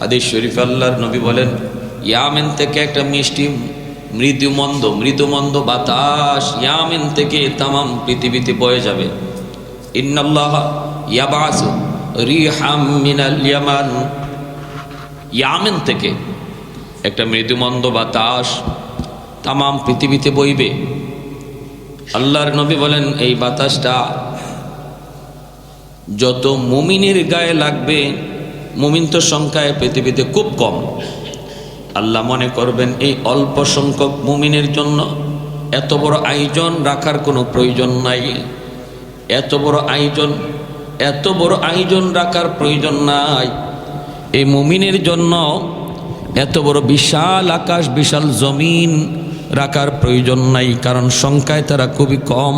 হাদিস শরীফ আল্লাহর নবী বলেন, ইয়ামেন থেকে একটা মিষ্টি মৃদু মন্দ মৃদু মন্দ বাতাস ইয়ামেন থেকে তামাম পৃথিবীতে বয়ে যাবে। ইন্নাল্লাহ ইয়াবাস ইয়ামেন থেকে একটা মৃদুমন্দ বাতাস তামাম পৃথিবীতে বইবে। আল্লাহর নবী বলেন, এই বাতাসটা যত মুমিনের গায়ে লাগবে মুমিন তো সংখ্যায় পৃথিবীতে খুব কম। আল্লাহ মনে করবেন, এই অল্প সংখ্যক মুমিনের জন্য এত বড় আয়োজন রাখার কোনো প্রয়োজন নাই। এত বড় আয়োজন, এত বড় আয়োজন রাখার প্রয়োজন নাই। এই মুমিনের জন্য এত বড় বিশাল আকাশ, বিশাল জমিন রাখার প্রয়োজন নাই, কারণ সংখ্যায় তারা খুবই কম।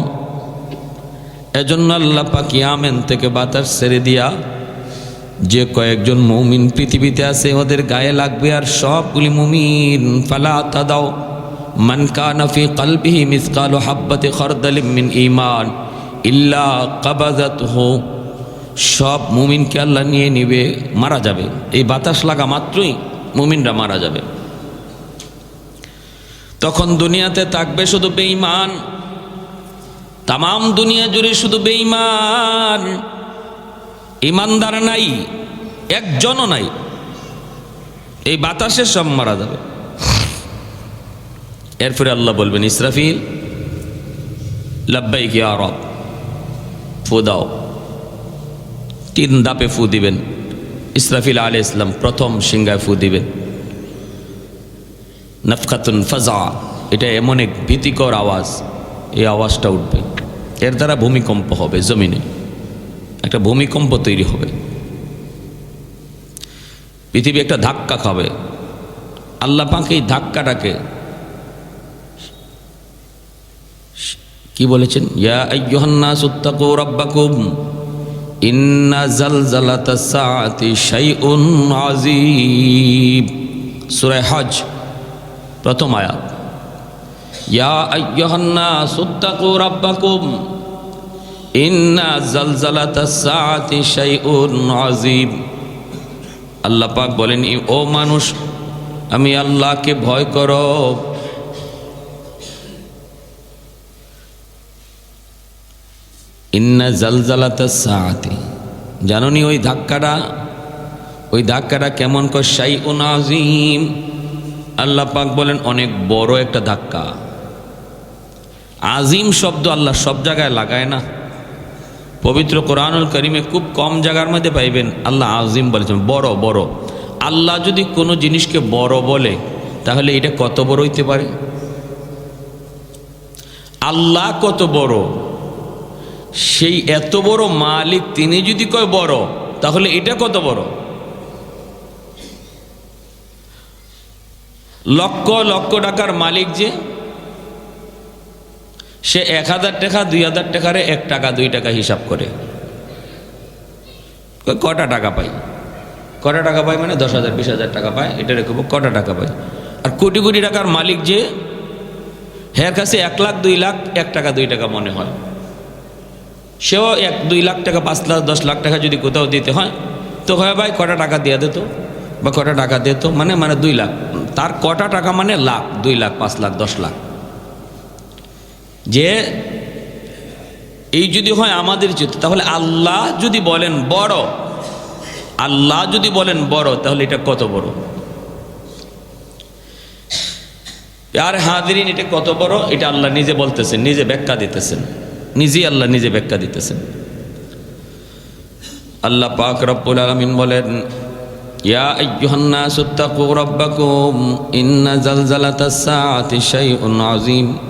এজন্য আল্লাহ পাকি আমেন থেকে বাতাস ছেড়ে দিয়া যে কয়েকজন মৌমিন পৃথিবীতে আছে, ওদের গায়ে লাগবে আর সবগুলি মুমিন। ফালা তাদাও মান কানা ফি কলবিহি মিসকালু হাব্বাতি খরদালিম মিন ঈমান ইল্লা কাবাজাতহু। সব মুমিনকে আল্লাহ নিয়ে নিবে, মারা যাবে। এই বাতাস লাগা মাত্রই মুমিনরা মারা যাবে। তখন দুনিয়াতে থাকবে শুধু বেঈমান। তাম দুনিয়া জুড়ে শুধু বেঈমান। ইমানদার নাই, একজনও নাই। এই বাতাসে সব মারা যাবে। এরপরে আল্লাহ বলবেন, ইসরাফিল লাব্বাই কি আরব ফু দাও। তিন দাপে ফু দিবেন। ইসরাফিল আলী ইসলাম প্রথম সিংহায় ফু দিবেন। নফকাতুন ফাজা এটা এমন এক ভীতিকর আওয়াজ, এই আওয়াজটা উঠবে। এর দ্বারা ভূমিকম্প হবে জমিনে। একটা ভূমিকম্প তৈরি হবে। পৃথিবী একটা ধাক্কা খাবে। আল্লাহ পাক এই ধাক্কাটাকে কি বলেছেন? ইয়া আইয়ুহান্নাস উত্তাকু রাব্বাকুম, ইন্না জালজালাতাস সাআতি শাইউন আযীম। সূরা হজ, প্রথম আয়াত। ইয়া আইয়ুহান্নাস উত্তাকু রাব্বাকুম ইন্না আল্লাহ পাক বলেন ও মানুষ, আমি আল্লাহকে ভয় করো। ইন্না জালজালাতা সাআতি। জাননি ওই ধাক্কাটা? ওই ধাক্কাটা কেমন কর? সাই আজিম আল্লাহ পাক বলেন, অনেক বড় একটা ধাক্কা। আজিম শব্দ আল্লাহ সব জায়গায় লাগায় না। পবিত্র কোরআনুল করিমে খুব কম জায়গার মধ্যে পাইবেন। আল্লাহ আজিম বলেছেন, বড় বড়। আল্লাহ যদি কোনো জিনিসকে বড় বলে, তাহলে এটা কত বড় হইতে পারে? আল্লাহ কত বড়? সেই এত বড় মালিক তিনি যদি কয় বড়, তাহলে এটা কত বড়? লক্ষ লক্ষ টাকার মালিক যে সে এক হাজার টাকা, দুই হাজার টাকারে এক টাকা, দুই টাকা হিসাব করে। কটা টাকা পাই? কটা টাকা পাই মানে দশ হাজার, বিশ হাজার টাকা পায়, এটা রেখে কটা টাকা পাই। আর কোটি কোটি টাকার মালিক যে হ্যার কাছে এক লাখ, দুই লাখ, এক টাকা, দুই টাকা মনে হয়। সেও এক, দুই লাখ টাকা, পাঁচ লাখ, দশ লাখ টাকা যদি কোথাও দিতে হয়, তো হয় ভাই কটা টাকা দিয়ে দিত বা কটা টাকা দিত মানে মানে দুই লাখ। তার কটা টাকা মানে লাখ, দুই লাখ, পাঁচ লাখ, দশ লাখ। যে এই যদি হয় আমাদের চিত্র তাহলে আল্লাহ যদি বলেন বড়, আল্লাহ যদি বলেন বড়, তাহলে এটা কত বড়? আর হাদিরিন এটা কত বড়? এটা আল্লাহ নিজে বলতেছেন, নিজে ব্যাখ্যা দিতেছেন। নিজেই আল্লাহ নিজে ব্যাখ্যা দিতেছেন। আল্লাহ পাক রব্বুল আলামিন বলেন, ইয়া আইয়ুহান্নাস ইন্না জালজালাতাস সাআতি শাইউন আযীম।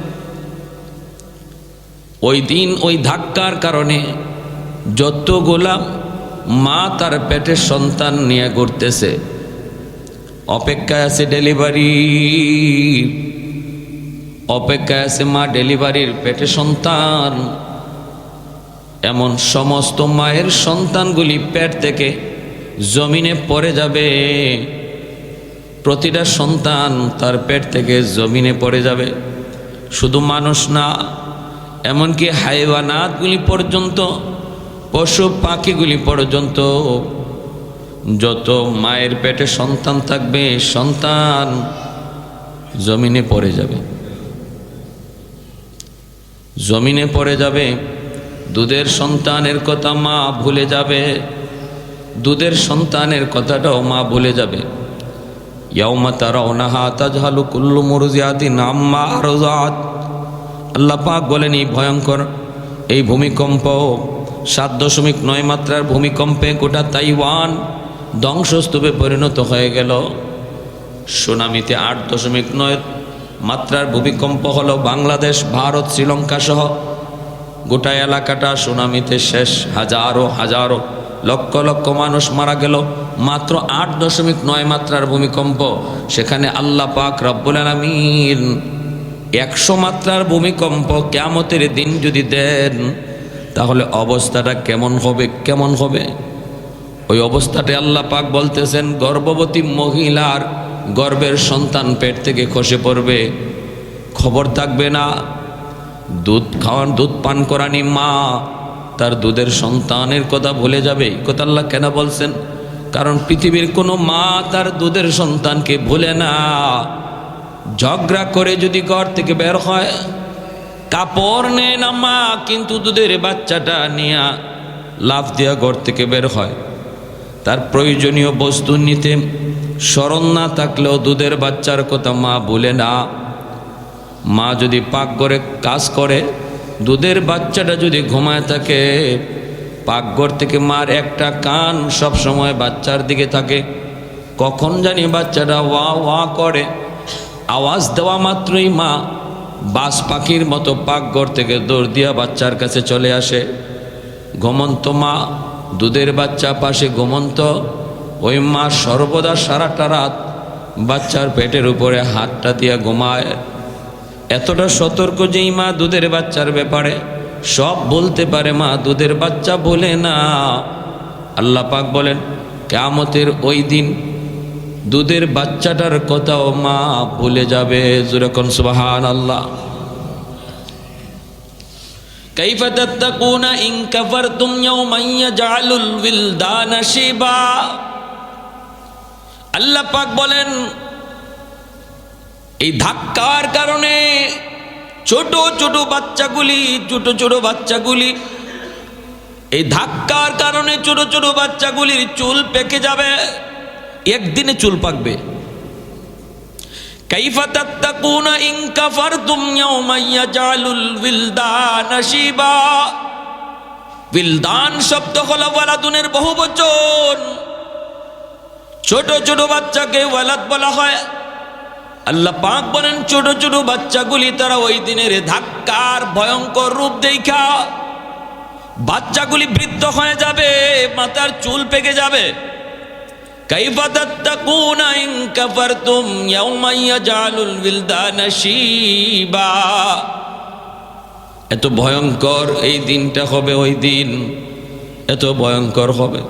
ওই দিন ওই ধাক্কার কারণে যত গোলাম মা তার পেটের সন্তান নিয়ে ঘুরতেছে। অপেক্ষায় আছে ডেলিভারি। অপেক্ষায় আছে মা ডেলিভারির পেটে সন্তান। এমন সমস্ত মায়ের সন্তানগুলি পেট থেকে জমিনে পড়ে যাবে। প্রতিটা সন্তান তার পেট থেকে জমিনে পড়ে যাবে। শুধু মানুষ না এমনকি হাইওয়ানাতগুলি পর্যন্ত, পশু পাখিগুলি পর্যন্ত, যত মায়ের পেটে সন্তান থাকবে, সন্তান জমিনে পড়ে যাবে। জমিনে পড়ে যাবে, দুধের সন্তানের কথা মা ভুলে যাবে, দুধের সন্তানের কথাটাও মা ভুলে যাবে। ইয়াউমা তারাউনাহা তাজহালু কুল্লু মুরজিয়াতিন আম্মা আরজাত। আল্লাহ পাক বলেন, এই ভয়ঙ্কর এই ভূমিকম্প, সাত দশমিক নয় মাত্রার ভূমিকম্পে গোটা তাইওয়ান ধ্বংসস্তূপে পরিণত হয়ে গেল। সুনামিতে আট দশমিক নয় মাত্রার ভূমিকম্প হলো বাংলাদেশ, ভারত, শ্রীলঙ্কা সহ গোটা এলাকাটা। সুনামিতে শেষ হাজারো হাজারো লক্ষ লক্ষ মানুষ মারা গেল। মাত্র আট দশমিক নয় মাত্রার ভূমিকম্প। সেখানে আল্লাহ পাক রব্বুল আলমিন একশো মাত্রার ভূমিকম্প কেমতের দিন যদি দেন, তাহলে অবস্থাটা কেমন হবে কেমন হবে? ওই অবস্থাটা আল্লাহ পাক বলতেছেন, গর্ভবতী মহিলার গর্ভের সন্তান পেট থেকে খসে পড়বে। খবর থাকবে না, দুধ খাওয়ান দুধ পান করানি মা, তার দুধের সন্তানের কথা ভুলে যাবে। কথা আল্লাহ কেন বলছেন? কারণ পৃথিবীর কোনো মা তার দুধের সন্তানকে ভুলে না। ঝগড়া করে যদি ঘর থেকে বের হয়, কাপড় নেয় না মা, কিন্তু দুধের বাচ্চাটা নিয়ে লাভ দেওয়া ঘর থেকে বের হয়। তার প্রয়োজনীয় বস্তু নিতে স্মরণ না থাকলেও দুধের বাচ্চার কথা মা বলে না। মা যদি পাক করে কাজ করে, দুধের বাচ্চাটা যদি ঘুমায় থাকে পাকঘর থেকে মার একটা কান সব সময় বাচ্চার দিকে থাকে। কখন জানি বাচ্চাটা ওয়া ওয়া করে। আওয়াজ দেওয়া মাত্রই মা বাস পাখির মতো পাকঘর থেকে দৌড় দিয়া বাচ্চার কাছে চলে আসে। ঘুমন্ত মা, দুধের বাচ্চা, পাশে ঘুমন্ত। ওই মা সর্বদা সারাটা রাত বাচ্চার পেটের উপরে হাতটা দিয়া ঘুমায়। এতটা সতর্ক যেই মা দুধের বাচ্চার ব্যাপারে সব বলতে পারে মা, দুধের বাচ্চা বলে না। আল্লাহ পাক বলেন, কেয়ামতের ওই দিন দুধের বাচ্চাটার কথাও মা ভুলে যাবে যেরকম সুবাহান আল্লাহ كيف تتقون إن كفرتم يوما يجعل الولدان شيبا আল্লাহ পাক বলেন এই ধাক্কার কারণে ছোট ছোট বাচ্চাগুলি ছোট ছোট বাচ্চাগুলি এই ধাক্কার কারণে ছোট ছোট বাচ্চাগুলির চুল পেকে যাবে একদিনে চুল পাকবে। বিলদান শিবা বিলদান শব্দ বহু বচন। ছোট ছোট বাচ্চাকে ওয়ালাদ বলা হয়। আল্লাহ পাক বলেন, ছোট ছোট বাচ্চাগুলি তারা ওই দিনের ধাক্কার, ভয়ঙ্কর রূপ দেখা। বাচ্চাগুলি বৃদ্ধ হয়ে যাবে, মাথার চুল পেকে যাবে। এত ভয়ঙ্কর এই দিনটা হবে, ওই দিন এত ভয়ঙ্কর হবে।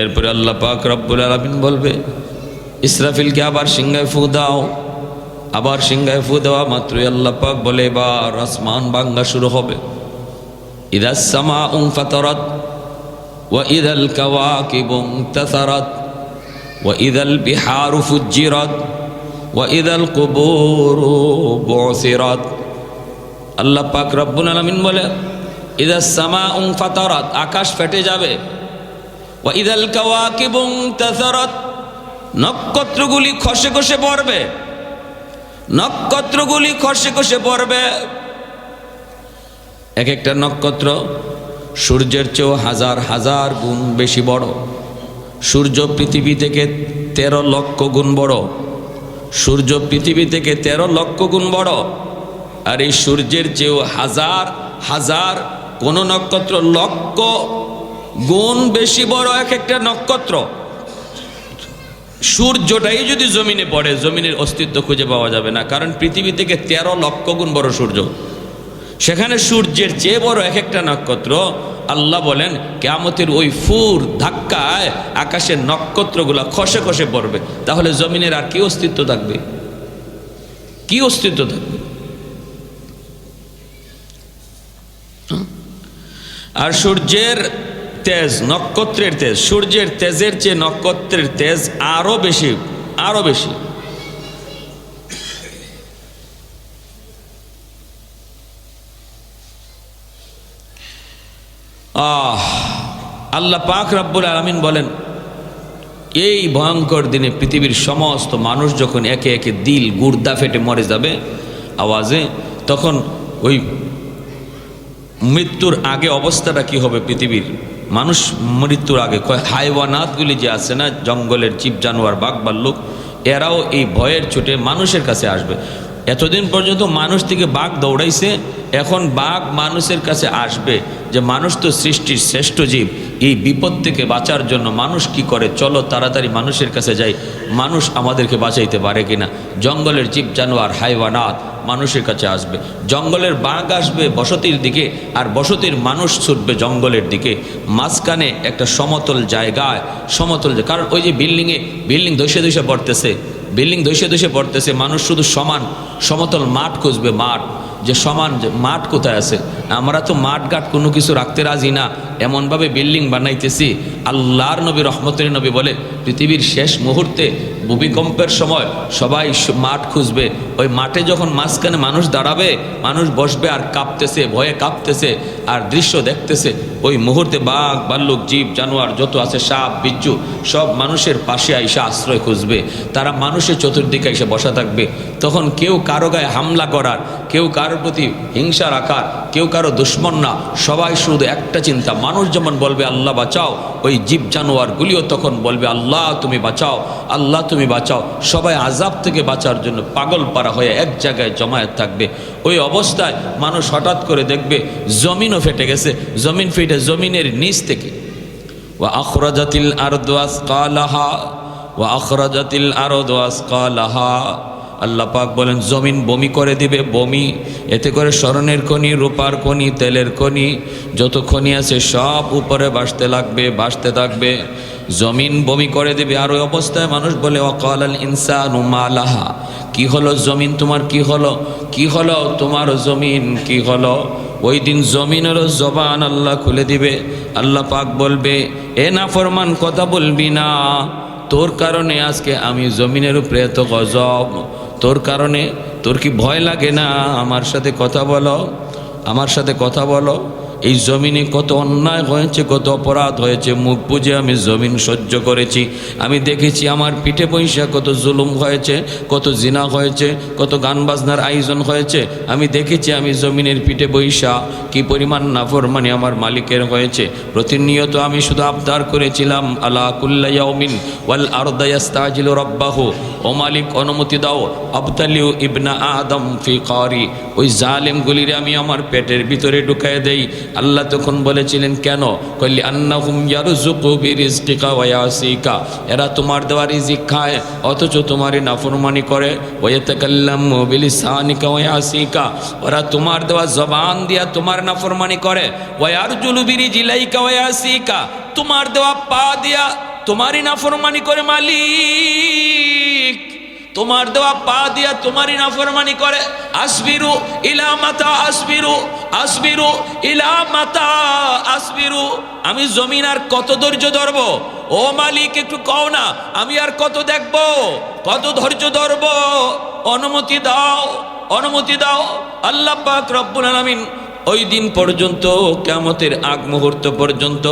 এরপরে আল্লাহ পাক রব্বুল আলামিন বলবে, ইসরাফিলকে আবার সিংহায় ফু দাও। আবার সিংহায় ফু দেওয়া মাত্রই আল্লাহ পাক বলে, এবার আসমান বাঙ্গা শুরু হবে। ইদাস সামা উং ফাতরাত ইনতাসারাত ওয়া ইদাল বিহারু ফুজ্জিরাত ওয়া ইদাল কুবুরু বুসিরাত আল্লাহ পাক রব্বুল আলামিন বলে ইদাস সামা উং ফাতরাত আকাশ ফেটে যাবে। ওয়া ইদাল কাওয়াকিব ইনতাসারাত নক্ষত্রগুলি খসে খসে পড়বে। নক্ষত্রগুলি খসে খসে পড়বে। এক একটা নক্ষত্র সূর্যের চেয়েও হাজার হাজার গুণ বেশি বড়। সূর্য পৃথিবী থেকে তেরো লক্ষ গুণ বড়। সূর্য পৃথিবী থেকে তেরো লক্ষ গুণ বড়। আর এই সূর্যের চেয়েও হাজার হাজার কোন নক্ষত্র লক্ষ গুণ বেশি বড় এক একটা নক্ষত্র। সূর্যটাই যদি জমিনে পড়ে, জমিনের অস্তিত্ব খুঁজে পাওয়া যাবে না। কারণ পৃথিবী থেকে তেরো লক্ষ গুণ বড় সূর্য। সেখানে সূর্যের চেয়ে বড় এক একটা নক্ষত্র। আল্লাহ বলেন, কেয়ামতের ওই ফুর ধাক্কায় আকাশের নক্ষত্রগুলো খসে খসে পড়বে। তাহলে জমিনের আর কি অস্তিত্ব থাকবে? কি অস্তিত্ব থাকবে? আর সূর্যের তেজ, নক্ষত্রের তেজ। সূর্যের তেজের চেয়ে নক্ষত্রের তেজ আরও বেশি আরও বেশি। আহ, আল্লাহ পাক রাব্বুল আলমিন বলেন, এই ভয়ঙ্কর দিনে পৃথিবীর সমস্ত মানুষ যখন একে একে দিল গুর্দা ফেটে মরে যাবে আওয়াজে, তখন ওই মৃত্যুর আগে অবস্থাটা কি হবে পৃথিবীর? মানুষ মৃত্যুর আগে কয়, হাইওয়ানাতগুলি যে আছে না, জঙ্গলের জীব জানোয়ার, বাঘ ভাল্লুক এরাও এই ভয়ের ছুটে মানুষের কাছে আসবে। এতদিন পর্যন্ত মানুষ থেকে বাঘ দৌড়াইছে, এখন বাঘ মানুষের কাছে আসবে যে মানুষ তো সৃষ্টির শ্রেষ্ঠ জীব, এই বিপদ থেকে বাঁচার জন্য মানুষ কি করে? চলো তাড়াতাড়ি মানুষের কাছে যাই, মানুষ আমাদেরকে বাঁচাইতে পারে কিনা? জঙ্গলের জীব, জানোয়ার, হাইওয়ানাত মানুষের কাছে আসবে। জঙ্গলের বাঘ আসবে বসতির দিকে আর বসতির মানুষ ছুটবে জঙ্গলের দিকে। মাঝখানে একটা সমতল জায়গায় সমতল কারণ ওই যে বিল্ডিংয়ে, বিল্ডিং ধসে ধসে পড়তেছে। বিল্ডিং ধসে ধসে পড়তেছে মানুষ শুধু সমান সমতল মাঠ খুঁজবে মাঠ। যে সমান, যে মাঠ কোথায় আছে? আমরা তো মাঠ ঘাট কোনো কিছু রাখতে রাজি না। এমনভাবে বিল্ডিং বানাইতেছি। আল্লাহর নবী, রহমতের নবী বলে, পৃথিবীর শেষ মুহূর্তে ভূমিকম্পের সময় সবাই মাঠ খুঁজবে। ওই মাঠে যখন মাঝখানে মানুষ দাঁড়াবে, মানুষ বসবে আর কাঁপতেছে, ভয়ে কাঁপতেছে আর দৃশ্য দেখতেছে, ওই মুহূর্তে বাঘ, ভাল্লুক, জীব, জানোয়ার যত আছে, সাপ, বিচ্ছু, সব মানুষের পাশে আইসা আশ্রয় খুঁজবে। তারা মানুষের চতুর্দিকে এসে বসা থাকবে। তখন কেউ কারও গায়ে হামলা করার, কেউ কারোর প্রতি হিংসা রাখার কেউ কারও দুশ্মন না, সবাই শুধু একটা চিন্তা, মানুষ যেমন বলবে, আল্লাহ বাঁচাও। ওই জীব জানোয়ারগুলিও তখন বলবে, আল্লাহ তুমি বাঁচাও, আল্লাহ তুমি বাঁচাও। সবাই আজাব থেকে বাঁচার জন্য পাগল পারা হয়ে এক জায়গায় জমায়েত থাকবে। ওই অবস্থায় মানুষ হঠাৎ করে দেখবে, জমিনও ফেটে গেছে, জমিন ফেটে জমিনের নিচ থেকে। ওয়া আখরাজাতিল আরদু আসকালাহা, ওয়া আখরাজাতিল আরদু আসকালাহা। আল্লাহ পাক বলেন, জমিন বমি করে দিবে, বমি, এতে করে স্মরণের খনি, রূপার খনি, তেলের খনি, যত খনি আছে সব উপরে বাসতে লাগবে বাসতে থাকবে। জমিন বমি করে দিবে। আর ওই অবস্থায় মানুষ বলে অকাল আল ইনসান মালাহা। কি হলো জমিন তোমার, কি হলো? কি হলো তোমার জমিন, কি হলো? ওই দিন জমিনেরও জবান আল্লাহ খুলে দিবে। আল্লাহ পাক বলবে, এ না ফরমান কথা বলবি না। তোর কারণে আজকে আমি জমিনের উপরে এত গজব। তোর কারণে তোর কি ভয় লাগে না? আমার সাথে কথা বলো। আমার সাথে কথা বলো। এই জমিনে কত অন্যায় হয়েছে, কত অপরাধ হয়েছে, মুখ বুঝে আমি জমিন সহ্য করেছি। আমি দেখেছি আমার পিঠে পয়সা কত জুলুম হয়েছে, কত জিনা হয়েছে, কত গান বাজনার আয়োজন হয়েছে। আমি দেখেছি আমি জমিনের পিঠে বৈশা কি পরিমাণ নাফরমানি আমার মালিকের হয়েছে। প্রতিনিয়ত আমি শুধু আবদার করেছিলাম, আলা কুল্লাইয়াউমিন ওয়াল আরদায়াস্তাজিলু রব্বাহু। ও মালিক, অনুমতি দাও, আবতালিউ ইবনা আদম ফি কারি। ওই জালেমগুলিরে আমি আমার পেটের ভিতরে ঢুকায় দেই। আল্লাহ তখন বলেছিলেন, কেন? কইলি ইয়ারযুকু বিরিজকিকা ওয়া ইয়াসিকা। এরা তোমার দেওয়া রিজিক খায়, অথচ তোমারই নাফরমানি করে। ওয়া ইয়াতাকাল্লামু বিলিসানিকা ওয়া ইয়াসিকা। ওরা তোমার দেওয়া জবান দিয়া তোমার নাফরমানি করে। ওয়া ইয়ারজুলু বিরিজিলাইকা ওয়া ইয়াসিকা। তোমার দেওয়া পা দিয়া তোমারই নাফরমানি করে মালিক। তোমার দেওয়া পা দিয়া তোমারই নাফরমানি করে। আসবিরু ইলা মাতা আসবিরু। আসবিরু ইলা মাতা, আসবিরু। আমি জমিন আর কত ধৈর্য ধরবো? ও মালিক, একটু কও না, আমি আর কত দেখব? কত ধৈর্য ধরবো? অনুমতি দাও অনুমতি দাও। আল্লাহ পাক রব্বুল আলামিন ওই দিন পর্যন্ত কেমতের আগ মুহূর্ত পর্যন্ত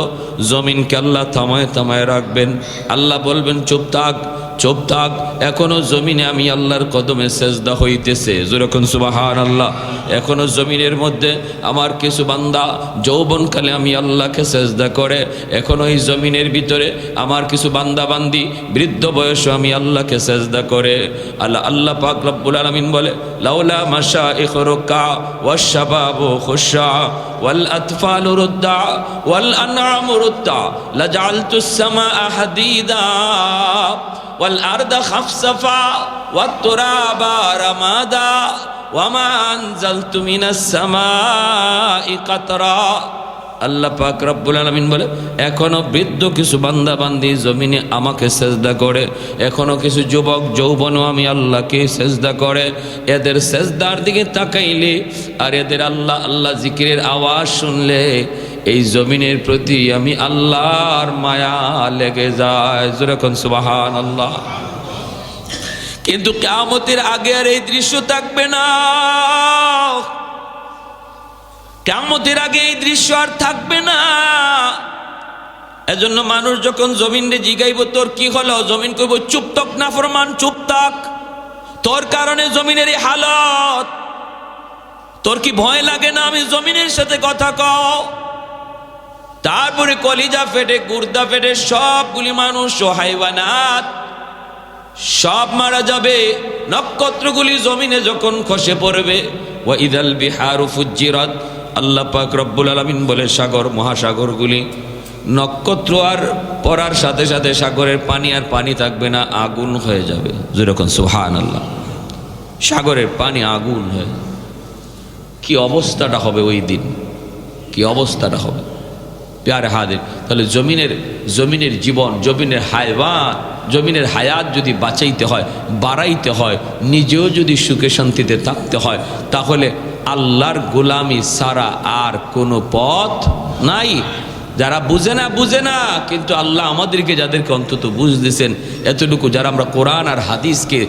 জমিনকে আল্লাহ থামায় থামায় রাখবেন। আল্লাহ বলবেন, চুপ থাক চুপ থাক এখনও জমিনে আমি আল্লাহর কদমে সেজদা হইতেছে। যেরকম সুবাহান আল্লাহ এখনও জমিনের মধ্যে আমার কিছু বান্দা যৌবনকালে আমি আল্লাহকে সেজদা করে। এখনও এই জমিনের ভিতরে আমার কিছু বান্দা বান্দি বৃদ্ধ বয়সে আমি আল্লাহকে সেজদা করে। আল্লাহ আল্লাহ পাক রব্বুল আলামিন বলে, লাউলা মাশা ইখরুকা ওয়াশাবাবু খুশা ওয়াল আতফালু রুদ্দা। ওয়াল আনআমু রুদ্দা লাজালতুস ওয়াল আরদা খাফসাফা ওয়াত তুরাবা রামাদা ওয়ামা আনজালতু মিনাস সামাই কাতরা। আল্লাহ পাক রব্বুল আলমিন বলে এখনও বৃদ্ধ কিছু বান্দা বান্দি জমিনে আমাকে সেজদা করে এখনও কিছু যুবক যৌবনও আমি আল্লাহকে সেজদা করে। এদের সেজদার দিকে তাকাইলে আর এদের আল্লাহ আল্লাহ জিকিরের আওয়াজ শুনলে এই জমিনের প্রতি আমি আল্লাহর মায়া লেগে যায়। যেরকম সুবাহান আল্লাহ কিন্তু কেমতের আগে আর এই দৃশ্য থাকবে না। কেমতের আগে এই দৃশ্য আর থাকবে না। এজন্য মানুষ যখন জমিনে জিগাইব, তোর কি হলো? জমিন কইব, চুপ তক না ফরমান, চুপ তাক তোর কারণে জমিনের এই হালত। তোর কি ভয় লাগে না আমি জমিনের সাথে কথা কও? তারপরে কলিজা ফেটে, গুর্দা ফেটে, সবগুলি মানুষ ও হাইওয়ানাত সব মারা যাবে। নক্ষত্রগুলি জমিনে যখন খসে পড়বে ও ইদাল বিহার ফুজিরত আল্লাহ পাক রব্বুল আলমিন বলে, সাগর, মহাসাগরগুলি নক্ষত্র আর পড়ার সাথে সাথে সাগরের পানি আর পানি থাকবে না, আগুন হয়ে যাবে। যেরকম সুহান আল্লাহ সাগরের পানি আগুন হয়ে কি অবস্থাটা হবে ওই দিন? কি অবস্থাটা হবে? প্যার হাদের। তাহলে জমিনের জমিনের জীবন, জমিনের হায়বান জমিনের হায়াত যদি বাঁচাইতে হয়, বাড়াইতে হয়, নিজেও যদি সুখে শান্তিতে থাকতে হয়, তাহলে আল্লাহর গোলামি সারা আর কোনো পথ নাই। যারা বুঝে না বুঝে না, কিন্তু আল্লাহ আমাদেরকে যাদেরকে অন্তত বুঝ দিয়েছেন এতটুকু যারা আমরা কোরআন আর হাদিসকে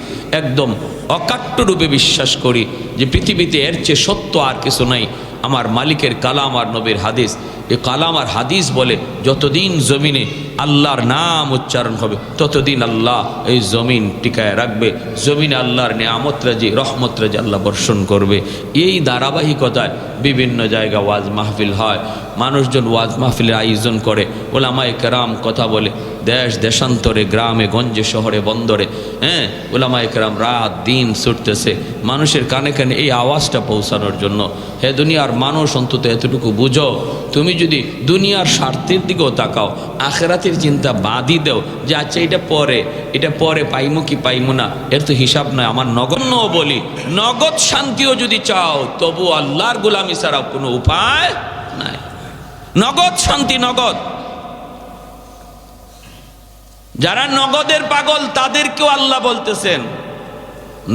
একদম অকাট্য রূপে বিশ্বাস করি যে পৃথিবীতে এর চেয়ে সত্য আর কিছু নাই। আমার মালিকের কালাম আর নবীর হাদিস। এ কালাম আর হাদিস বলে, যতদিন জমিনে আল্লাহর নাম উচ্চারণ হবে। ততদিন আল্লাহ এই জমিন টিকায় রাখবে। জমিনে আল্লাহর নিয়ামত রাজি, রহমত রাজি আল্লাহ বর্ষণ করবে। এই ধারাবাহিকতায় বিভিন্ন জায়গা ওয়াজ মাহফিল হয়। মানুষজন ওয়াজ মাহফিলের আয়োজন করে। ওলামায় কেরাম কথা বলে, দেশ দেশান্তরে, গ্রামে, গঞ্জে, শহরে, বন্দরে। হ্যাঁ ওলামায় কেরাম রাত দিন ছুটতেছে। মানুষের কানে কানে এই আওয়াজটা পৌঁছানোর জন্য। হে দুনিয়ার মানুষ, অন্তত এতটুকু বুঝো। তুমি যদি দুনিয়ার স্বার্থের দিকেও তাকাও আখেরাতের চিন্তা বাদই দেও, যে আচ্ছা এটা পরে এটা পরে পাইমু কি পাইমু না? এর তো হিসাব নয়, আমার নগণ্য বলি। নগদ শান্তিও যদি চাও, তবু আল্লাহর গোলামি ছাড়া কোনো উপায় নাই। নগদ শান্তি, নগদ। যারা নগদের পাগল, তাদেরকেও আল্লাহ বলতেছেন,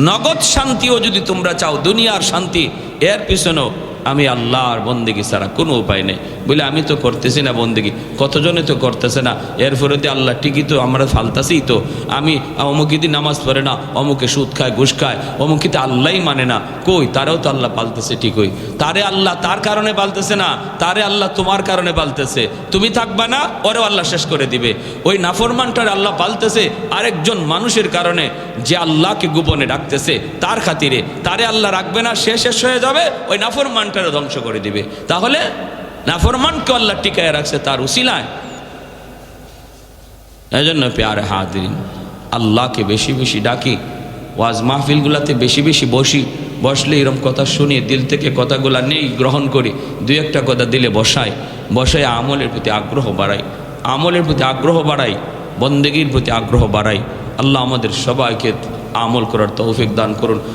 নগদ শান্তিও যদি তোমরা চাও, দুনিয়ার শান্তি, এর পিছনেও আমি আল্লাহর বন্দিগি ছাড়া কোনো উপায় নেই। বলে, আমি তো করতেছি না বন্দিগি। কতজনে তো করতেছে না। এর ফলে আল্লাহ ঠিকই তো, আমরা ফালতাছি তো। আমি অমুকিদি নামাজ পড়ে না, অমুকে সুদ খায়, ঘুষ খায় অমুকিতে আল্লাহই মানে না। কই? তারেও তো আল্লাহ পালতেছে ঠিকই। তারে আল্লাহ তার কারণে পালতেছে না, তারে আল্লাহ তোমার কারণে পালতেছে। তুমি থাকবা না, ওরেও আল্লাহ শেষ করে দিবে। ওই নাফরমানটার আল্লাহ পালতেছে আরেকজন মানুষের কারণে, যে আল্লাহকে গোপনে ডাকতেছে। তার খাতিরে, তারে আল্লাহ রাখবে না, সে শেষ হয়ে যাবে, ওই নাফরমানটারও ধ্বংস করে দিবে। তাহলে নাফরমানকে আল্লাহ টিকায় রাখছে তার উসিলায়। এই জন্য পেয়ারে হাদিন আল্লাহকে বেশি বেশি ডাকি, ওয়াজ মাহফিলগুলাতে বেশি বেশি বসি, বসলে এরম কথা শুনি, দিল থেকে কথাগুলা নেই, গ্রহণ করি, দুই একটা কথা দিলে বসাই বসাই আমলের প্রতি আগ্রহ বাড়াই, আমলের প্রতি আগ্রহ বাড়াই, বন্দেগীর প্রতি আগ্রহ বাড়াই। আল্লাহ আমাদের সবাইকে আমল করার তৌফিক দান করুন।